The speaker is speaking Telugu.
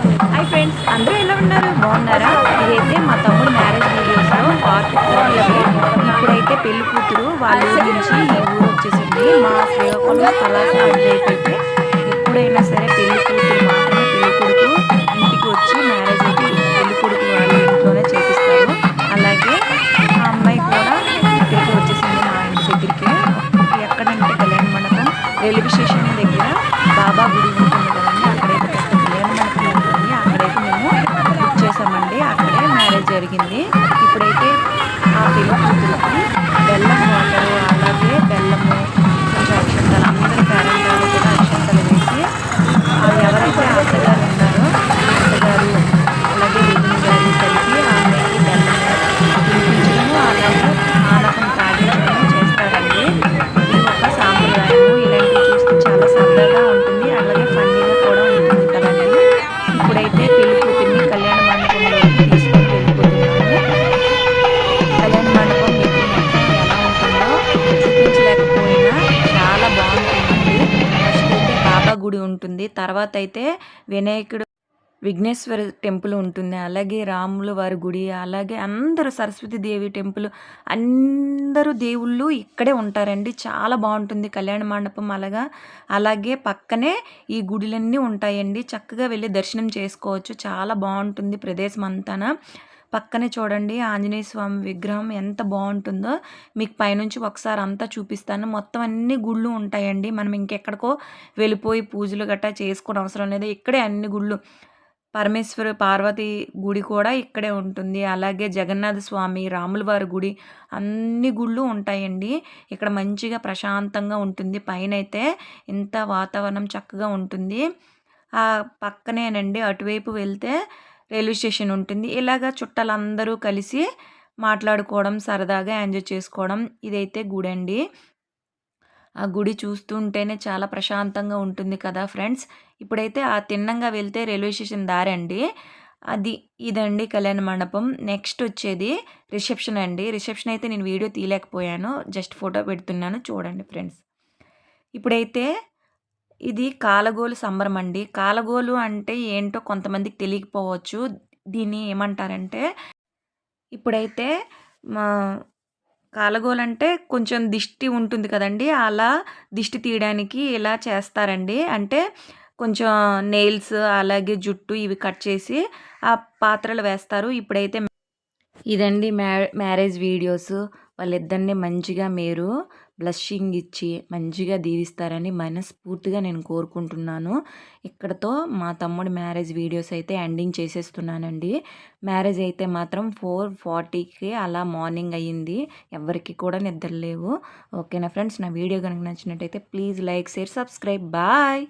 హాయ్ ఫ్రెండ్స్ అందరూ ఎలా ఉన్నారు? బాగున్నారా? ఇదైతే మా తమ్ముడు మ్యారేజ్ వీడియోస్లో పార్ట్ ఫోర్ ఇప్పుడైతే పెళ్ళి కూతురు వాళ్ళ నుంచి ఈ ఊరు వచ్చేసింది. మా శ్రీకాకుళం కళాశాల అయితే ఎప్పుడైనా సరే పెళ్ళి కూతురు మాత్రమే పెళ్ళి కొడుకు ఇంటికి వచ్చి మ్యారేజ్ అయితే పెళ్ళి కొడుకు వాళ్ళ ఇంట్లోనే చేపిస్తారు. అలాగే ఆ అమ్మాయి కూడా ఇక్కడికి వచ్చేసింది మా ఇంటి దగ్గరికి. ఎక్కడంటే కళ్యాణ మండపం రైల్వే స్టేషన్ దగ్గర బాబా గుడి ఉంటుంది. తర్వాత అయితే వినాయకుడు విఘ్నేశ్వర టెంపుల్ ఉంటుంది. అలాగే రాముల వారి గుడి అలాగే అందరూ సరస్వతి దేవి టెంపుల్ అందరూ దేవుళ్ళు ఇక్కడే ఉంటారండి. చాలా బాగుంటుంది కళ్యాణ మండపం అలాగా. అలాగే పక్కనే ఈ గుడిలన్నీ ఉంటాయండి. చక్కగా వెళ్ళి దర్శనం చేసుకోవచ్చు. చాలా బాగుంటుంది ప్రదేశం అంతాన. పక్కనే చూడండి ఆంజనేయ స్వామి విగ్రహం ఎంత బాగుంటుందో. మీకు పైనుంచి ఒకసారి అంతా చూపిస్తాను. మొత్తం అన్ని గుళ్ళు ఉంటాయండి. మనం ఇంకెక్కడికో వెళ్ళిపోయి పూజలు గట్టా చేసుకోవడం అవసరం లేదు. ఇక్కడే అన్ని గుళ్ళు. పరమేశ్వర పార్వతి గుడి కూడా ఇక్కడే ఉంటుంది. అలాగే జగన్నాథ స్వామి రాములవారి గుడి అన్ని గుళ్ళు ఉంటాయండి. ఇక్కడ మంచిగా ప్రశాంతంగా ఉంటుంది. పైన అయితే ఇంత వాతావరణం చక్కగా ఉంటుంది. ఆ పక్కనేనండి అటువైపు వెళ్తే రైల్వే స్టేషన్ ఉంటుంది. ఇలాగ చుట్టాలందరూ కలిసి మాట్లాడుకోవడం సరదాగా ఎంజాయ్ చేసుకోవడం ఇదైతే గుడి అండి ఆ గుడి చూస్తుంటేనే చాలా ప్రశాంతంగా ఉంటుంది కదా ఫ్రెండ్స్. ఇప్పుడైతే ఆ తిన్నంగా వెళ్తే రైల్వే స్టేషన్ దారి అండి అది ఇదండి కళ్యాణ మండపం. నెక్స్ట్ వచ్చేది రిసెప్షన్ అండి. రిసెప్షన్ అయితే నేను వీడియో తీయలేకపోయాను. జస్ట్ ఫోటో పెడుతున్నాను. చూడండి ఫ్రెండ్స్. ఇప్పుడైతే ఇది కాలగోలు సంబరం అండి. కాలగోలు అంటే ఏంటో కొంతమందికి తెలియకపోవచ్చు. దీన్ని ఏమంటారంటే ఇప్పుడైతే మా కాలగోలు అంటే కొంచెం దిష్టి ఉంటుంది కదండి. అలా దిష్టి తీయడానికి ఇలా చేస్తారండి. అంటే కొంచెం నెయిల్స్ అలాగే జుట్టు ఇవి కట్ చేసి ఆ పాత్రలు వేస్తారు. ఇప్పుడైతే ఇదండి మ్యా మ్యారేజ్ వీడియోస్. వాళ్ళిద్దరిని మంచిగా మీరు బ్లషింగ్ ఇచ్చి మంచిగా దీవిస్తారని మనస్ఫూర్తిగా నేను కోరుకుంటున్నాను. ఇక్కడతో మా తమ్ముడి మ్యారేజ్ వీడియోస్ అయితే ఎండింగ్ చేసేస్తున్నానండి. మ్యారేజ్ అయితే మాత్రం ఫోర్ ఫార్టీకి అలా మార్నింగ్ అయ్యింది. ఎవరికి కూడా నిద్ర లేవు ఓకేనా ఫ్రెండ్స్? నా వీడియో కనుక నచ్చినట్టయితే please like share subscribe. Bye!